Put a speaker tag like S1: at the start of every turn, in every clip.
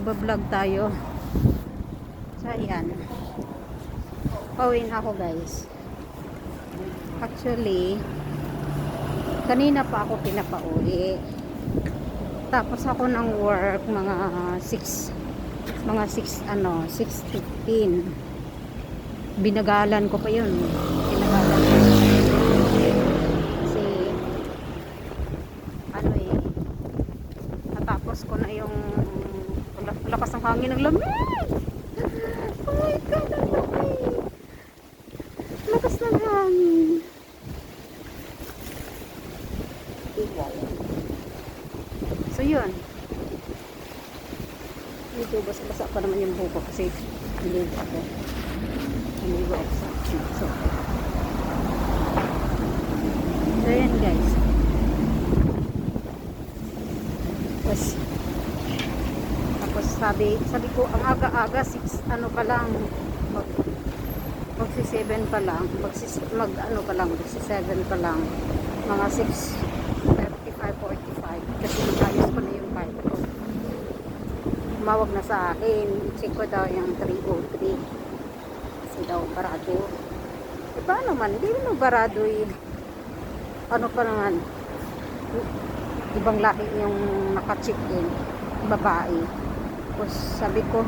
S1: magbablog tayo. So, ayan. Pauwi na ako guys. Actually, kanina pa ako pinapauwi. Tapos ako ng work mga 6 mga 6 ano, 6.15. Binagalan ko pa yun. Binagalan ko. Kasi ano eh natapos ko na yung la- lakas ng hangin ng lamig. Oh my God, ang lamig. Lakas ng hangin. So yun. Medyo basa-basa pa naman yung buko kasi naligo ako. Naligo ako sa. So yun guys. Tapos, tapos sabi, ko, ang aga-aga, 6, ano pa lang, mag, magsi 7 pa lang, magsi, mag, ano pa lang, magsi 7 pa lang, mga 6, 35, 45, kasi nagayos ko na yung bike ko. Tumawag na sa akin, check ko daw yung 303, kasi daw barado. E paano man, hindi naman barado eh. Ano pa naman, ibang lahi yung naka-check in babae tapos sabi ko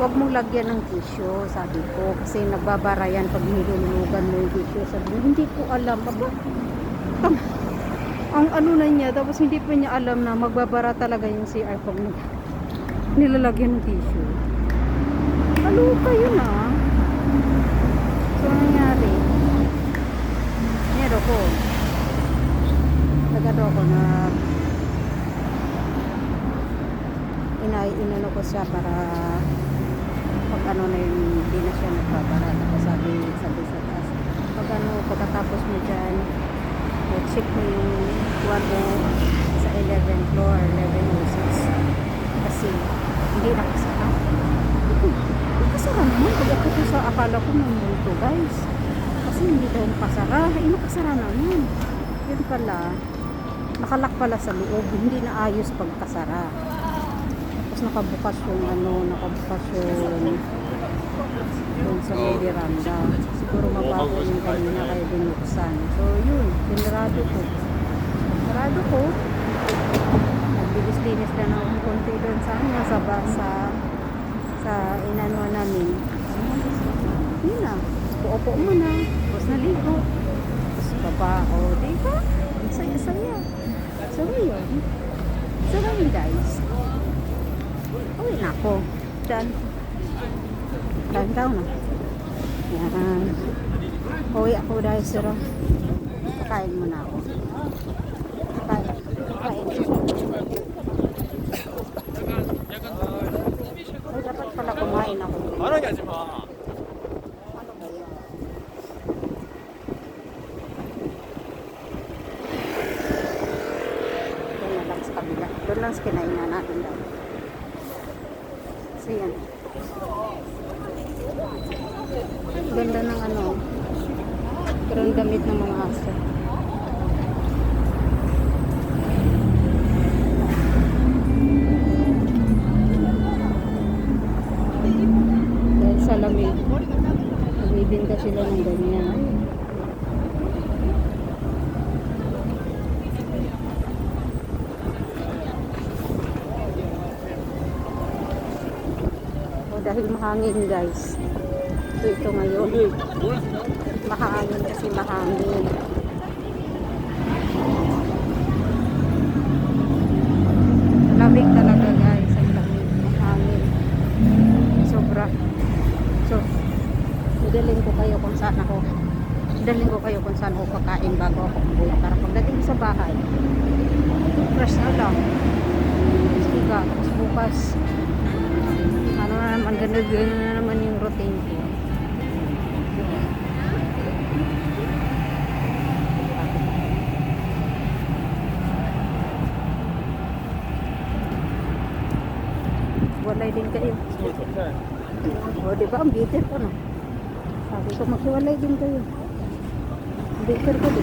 S1: huwag mong lagyan ng tissue sabi ko. Kasi nagbabara yan pag nilulugan mo yung tissue. Sabi ko hindi ko alam. Aba tam- ang ano na niya tapos hindi pa niya alam na magbabara talaga yung CR pag nilalagyan ng tissue. Ano kayo na so ano nangyari? Meron ko nagano ko na inay inano ko siya para pag ano na yun hindi na siya nagbabara tapos sabi sabi sa taas pag ano pagkatapos mo dyan check mo yung kuwan sa 11th floor 1106 kasi hindi nakasara. Nakasara naman. Pag ako sa akala ko multo guys. Kasi hindi daw nakasara. Ay nakasara naman yun pala. Nakalak pala sa loob. Hindi na ayos pagkasara tapos nakabukas yung ano nakabukas yung yung sa may veranda siguro mabago yung kanina kaya binuksan. So yun pinarado ko. Pinarado ko. Nagbilis-linis na ng konti doon sa ano sa sa sa inano namin. Yun na. Upo mo na. Tapos naligo. Tapos baba. O diba? Ang saya-saya. So yun. So yun guys Uy, nako. Diyan. Kain ka na. Yan. Uwi ako dahil siro. Kain muna ako. Kain. Kain. Ay, dapat pala kumain ako. Ano nga si Mama? Doon lang sa kabila. Doon lang sa kinainan natin daw so yan. Ganda ng ano. Pero damit ng mga aso dahil mahangin guys. Ito ito ngayon. Mahangin kasi mahangin. Lamig talaga guys. Ang lamig. Mahangin. Sobra. So dadalhin ko kayo kung saan ako dadalhin ko kayo kung saan ako kakain bago ako umuwi para pagdating sa bahay fresh na lang. Tapos bukas. na naman ganda ganda na naman yung routine ko. Walay din kayo. O di ba? Ang bitter ko no? Sabi ko maghiwalay din kayo. Bitter ko di